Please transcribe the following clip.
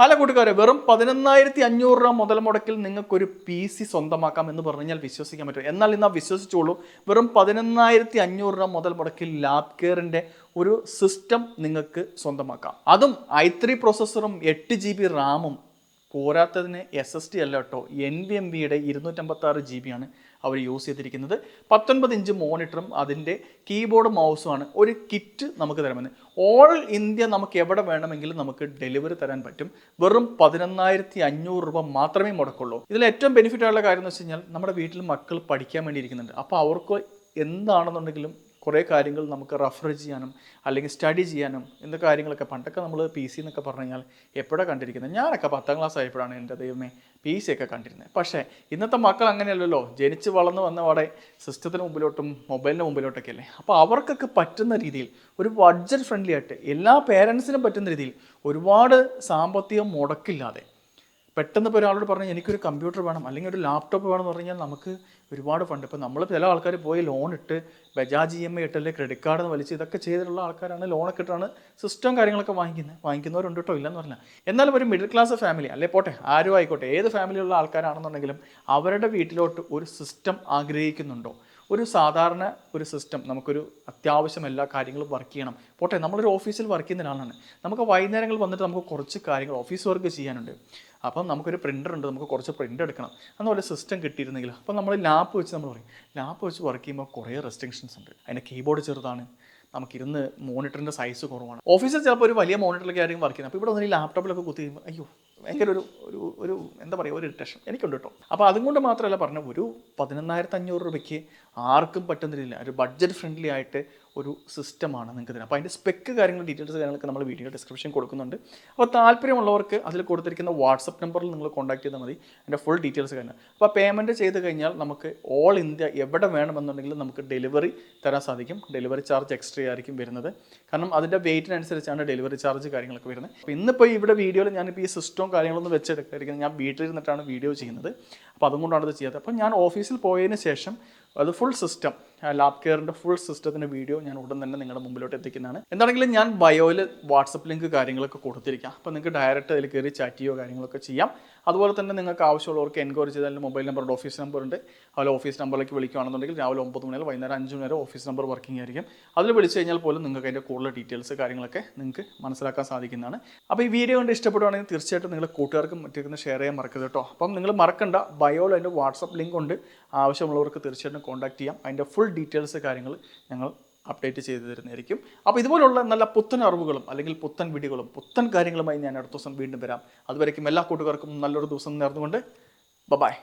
Hello കൂട്ടുകാരെ വെറും പതിനൊന്നായിരത്തി അഞ്ഞൂറ് രൂപ മുതൽ മുടക്കിൽ നിങ്ങൾക്കൊരു പി സി സ്വന്തമാക്കാം എന്ന് പറഞ്ഞു കഴിഞ്ഞാൽ വിശ്വസിക്കാൻ പറ്റും. എന്നാൽ ഇന്ന് വിശ്വസിച്ചോളൂ വെറും പതിനൊന്നായിരത്തി അഞ്ഞൂറ് രൂപ മുതൽ മുടക്കിൽ ലാബ് കെയറിന്റെ ഒരു സിസ്റ്റം നിങ്ങൾക്ക് സ്വന്തമാക്കാം. അതും ഐ ത്രീ പ്രോസസ്സറും എട്ട് ജി ബി റാമും പോരാത്തതിന് എസ് എസ് ടി അല്ല കേട്ടോ എൻ വി എം ബിയുടെ ഇരുന്നൂറ്റമ്പത്താറ് ജി ബി ആണ്. അവർ യൂസ് ചെയ്തിരിക്കുന്നത്. പത്തൊൻപത് ഇഞ്ച് മോണിറ്ററും അതിന്റെ കീബോർഡ് മൗസുമാണ് ഒരു കിറ്റ് നമുക്ക് തരാമെന്ന് ഓൾ ഇന്ത്യ നമുക്ക് എവിടെ വേണമെങ്കിലും നമുക്ക് ഡെലിവറി തരാൻ പറ്റും. വെറും പതിനൊന്നായിരത്തി അഞ്ഞൂറ് രൂപ മാത്രമേ മുടക്കുള്ളൂ. ഇതിൽ ഏറ്റവും ബെനിഫിറ്റ് ആയുള്ള കാര്യം എന്ന് വെച്ച് കഴിഞ്ഞാൽ നമ്മുടെ വീട്ടിൽ മക്കൾ പഠിക്കാൻ വേണ്ടി ഇരിക്കുന്നുണ്ട് അപ്പോൾ അവർക്ക് എന്താണെന്നുണ്ടെങ്കിലും കുറേ കാര്യങ്ങൾ നമുക്ക് റെഫർ ചെയ്യാനും അല്ലെങ്കിൽ സ്റ്റഡി ചെയ്യാനും എന്ന കാര്യങ്ങളൊക്കെ പണ്ടൊക്കെ നമ്മൾ പി സി എന്നൊക്കെ പറഞ്ഞു കഴിഞ്ഞാൽ എപ്പോഴാണ് കണ്ടിരിക്കുന്നത്? ഞാനൊക്കെ പത്താം ക്ലാസ് ആയപ്പോഴാണ് എന്റെ ദൈവമേ. പി സി ഒക്കെ കണ്ടിരുന്നത് പക്ഷേ ഇന്നത്തെ മക്കൾ അങ്ങനെയല്ലല്ലോ. ജനിച്ച് വളർന്ന് വന്ന അവിടെ സിസ്റ്റത്തിന് മുമ്പിലോട്ടും മൊബൈലിന്റെ മുമ്പിലോട്ടൊക്കെ അല്ലേ അപ്പോൾ അവർക്കൊക്കെ പറ്റുന്ന രീതിയിൽ ഒരു ബഡ്ജറ്റ് ഫ്രണ്ട്ലി ആയിട്ട് എല്ലാ പേരൻസിനും പറ്റുന്ന രീതിയിൽ ഒരുപാട് സാമ്പത്തികം മുടക്കില്ലാതെ പെട്ടെന്ന് ഇപ്പോൾ ഒരാളോട് പറഞ്ഞാൽ എനിക്കൊരു കമ്പ്യൂട്ടർ വേണം അല്ലെങ്കിൽ ഒരു ലാപ്ടോപ്പ് വേണം എന്ന് പറഞ്ഞാൽ നമുക്ക് ഒരുപാട് ഫണ്ട് ഇപ്പോൾ നമ്മൾ ചില ആൾക്കാർ പോയി ലോൺ ഇട്ട് ബജാജ് ഇ എം ഐ ഇട്ടല്ലേ ക്രെഡിറ്റ് കാർഡ് എന്ന് വലിച്ച് ഇതൊക്കെ ചെയ്തിട്ടുള്ള ആൾക്കാരാണ് ലോണൊക്കെ ഇട്ടാണ് സിസ്റ്റം കാര്യങ്ങളൊക്കെ വാങ്ങിക്കുന്നത് വാങ്ങിക്കുന്നവരുണ്ട് കേട്ടോ ഇല്ലെന്ന് പറഞ്ഞാൽ എന്നാലും ഒരു മിഡിൽ ക്ലാസ് ഫാമിലി അല്ലേ പോട്ടെ ആരും ആയിക്കോട്ടെ ഏത് ഫാമിലിയുള്ള ആൾക്കാരാണെന്നുണ്ടെങ്കിലും അവരുടെ വീട്ടിലോട്ട് ഒരു സിസ്റ്റം ആഗ്രഹിക്കുന്നുണ്ടോ? ഒരു സാധാരണ ഒരു സിസ്റ്റം നമുക്കൊരു അത്യാവശ്യം എല്ലാ കാര്യങ്ങളും വർക്ക് ചെയ്യണം. പോട്ടെ നമ്മളൊരു ഓഫീസിൽ വർക്ക് ചെയ്യുന്ന ഒരാളാണ്. നമുക്ക് വൈകുന്നേരങ്ങൾ വന്നിട്ട് നമുക്ക് കുറച്ച് കാര്യങ്ങൾ ഓഫീസ് വർക്ക് ചെയ്യാനുണ്ട്. അപ്പം നമുക്കൊരു പ്രിന്റർ ഉണ്ട് നമുക്ക് കുറച്ച് പ്രിന്റ് എടുക്കണം. അതുപോലെ സിസ്റ്റം കിട്ടിയിരുന്നെങ്കിൽ അപ്പം നമ്മൾ ലാപ്പ് വെച്ച് നമ്മൾ പറയും ലാപ്പ് വെച്ച് വർക്ക് ചെയ്യുമ്പോൾ കുറേ റെസ്ട്രിക്ഷൻസ് ഉണ്ട്. അതിന്റെ കീബോർഡ് ചെറുതാണ്. നമുക്കിരുന്ന് മോണിറ്ററിന്റെ സൈസ് കുറവാണ്. ഓഫീസിൽ ചിലപ്പോൾ ഒരു വലിയ മോണിറ്ററിലൊക്കെ ആയിരിക്കും വർക്ക് ചെയ്യുന്നത്. അപ്പോൾ ഇവിടെ വന്നിട്ട് ലാപ്ടോപ്പിലൊക്കെ കുത്തി അയ്യോ ഭയങ്കര ഒരു ഒരു ഒരു എന്താ പറയുക ഒരു ഇറിറ്റേഷൻ എനിക്കുണ്ട് കേട്ടോ. അപ്പോൾ അതും കൊണ്ട് മാത്രമല്ല പറഞ്ഞു ഒരു പതിനൊന്നായിരത്തി അഞ്ഞൂറ് രൂപയ്ക്ക് ആർക്കും പറ്റുന്നില്ല ഒരു ബഡ്ജറ്റ് ഫ്രണ്ട്ലി ആയിട്ട് ഒരു സിസ്റ്റമാണ് നിങ്ങൾക്ക് തരുന്നത്. അപ്പോൾ അതിന്റെ സ്പെക്ക് കാര്യങ്ങൾ ഡീറ്റെയിൽസ് കാര്യങ്ങളൊക്കെ നമ്മൾ വീഡിയോ ഡിസ്ക്രിപ്ഷൻ കൊടുക്കുന്നുണ്ട്. അപ്പോൾ താല്പര്യമുള്ളവർക്ക് അതിൽ കൊടുത്തിരിക്കുന്ന വാട്സപ്പ് നമ്പറിൽ നിങ്ങൾ കോൺടാക്ട് ചെയ്താൽ മതി. അതിന്റെ ഫുൾ ഡീറ്റെയിൽസ് കാര്യങ്ങൾ. അപ്പോൾ പേയ്മെന്റ് ചെയ്ത് കഴിഞ്ഞാൽ നമുക്ക് ഓൾ ഇന്ത്യ എവിടെ വേണമെന്നുണ്ടെങ്കിലും നമുക്ക് ഡെലിവറി തരാൻ സാധിക്കും. ഡെലിവറി ചാർജ് എക്സ്ട്രാ ആയിരിക്കും വരുന്നത്. കാരണം അതിന്റെ വെയിറ്റിനനുസരിച്ചാണ് ഡെലിവറി ചാർജ് കാര്യങ്ങളൊക്കെ വരുന്നത്. അപ്പോൾ ഇന്നിപ്പോൾ ഇവിടെ വീഡിയോയിൽ ഞാനിപ്പോൾ ഈ സിസ്റ്റവും കാര്യങ്ങളൊന്നും വെച്ചെടുക്കാതിരിക്കുന്നത് ഞാൻ വീട്ടിലിരുന്നിട്ടാണ് വീഡിയോ ചെയ്യുന്നത്. അപ്പോൾ അതുകൊണ്ടാണ് ഇത് ചെയ്യാത്തത്. അപ്പോൾ ഞാൻ ഓഫീസിൽ പോയതിന് ശേഷം അത് ഫുൾ സിസ്റ്റം ലാബ് കെയറിന്റെ ഫുൾ സിസ്റ്റത്തിന്റെ വീഡിയോ ഞാൻ ഉടൻ തന്നെ നിങ്ങളുടെ മുമ്പിലോട്ട് എത്തിക്കുന്നതാണ്. എന്താണെങ്കിലും ഞാൻ ബയോയിൽ വാട്സപ്പ് ലിങ്ക് കാര്യങ്ങളൊക്കെ കൊടുത്തിരിക്കാം. അപ്പോൾ നിങ്ങൾക്ക് ഡയറക്റ്റ് അതിൽ കയറി ചാറ്റ് ചെയ്യുകയോ കാര്യങ്ങളൊക്കെ ചെയ്യാം. അതുപോലെ തന്നെ നിങ്ങൾക്ക് ആവശ്യമുള്ളവർക്ക് എൻക്വയറി ചെയ്താൽ മൊബൈൽ നമ്പറുണ്ട് ഓഫീസ് നമ്പർ ഉണ്ട്. അതുപോലെ ഓഫീസ് നമ്പറിലേക്ക് വിളിക്കുകയാണെന്നുണ്ടെങ്കിൽ രാവിലെ ഒമ്പത് മണി വൈകുന്നേരം അഞ്ച് മണി വരെ ഓഫീസ് നമ്പർ വർക്കിംഗ് ആയിരിക്കും. അതിൽ വിളിച്ചു കഴിഞ്ഞാൽ പോലും നിങ്ങൾക്ക് അതിന്റെ കൂടുതൽ ഡീറ്റെയിൽസ് കാര്യങ്ങളൊക്കെ നിങ്ങൾക്ക് മനസ്സിലാക്കാൻ സാധിക്കുന്നതാണ്. അപ്പോൾ ഈ വീഡിയോ കൊണ്ട് ഇഷ്ടപ്പെടുവാണെങ്കിൽ തീർച്ചയായിട്ടും നിങ്ങൾ കൂട്ടുകാർക്കും മറ്റൊക്കെ ഷെയർ ചെയ്യാൻ മറക്കരുത് കേട്ടോ. അപ്പം നിങ്ങൾ മറക്കണ്ട ബയോയിൽ അതിന്റെ വാട്സപ്പ് ലിങ്ക് ഉണ്ട്. ആവശ്യമുള്ളവർക്ക് തീർച്ചയായിട്ടും കോൺടാക്ട് ചെയ്യാം. അതിന്റെ ഫുൾ ഡീറ്റെയിൽസ് കാര്യങ്ങൾ ഞങ്ങൾ അപ്ഡേറ്റ് ചെയ്തു തരുന്നതായിരിക്കും. അപ്പോൾ ഇതുപോലുള്ള നല്ല പുത്തൻ അറിവുകളും അല്ലെങ്കിൽ പുത്തൻ വീഡിയോകളും പുത്തൻ കാര്യങ്ങളുമായി ഞാൻ അടുത്ത ദിവസം വീണ്ടും വരാം. അതുവരേക്കും എല്ലാ കൂട്ടുകാർക്കും നല്ലൊരു ദിവസം നേർന്നുകൊണ്ട്. ബൈ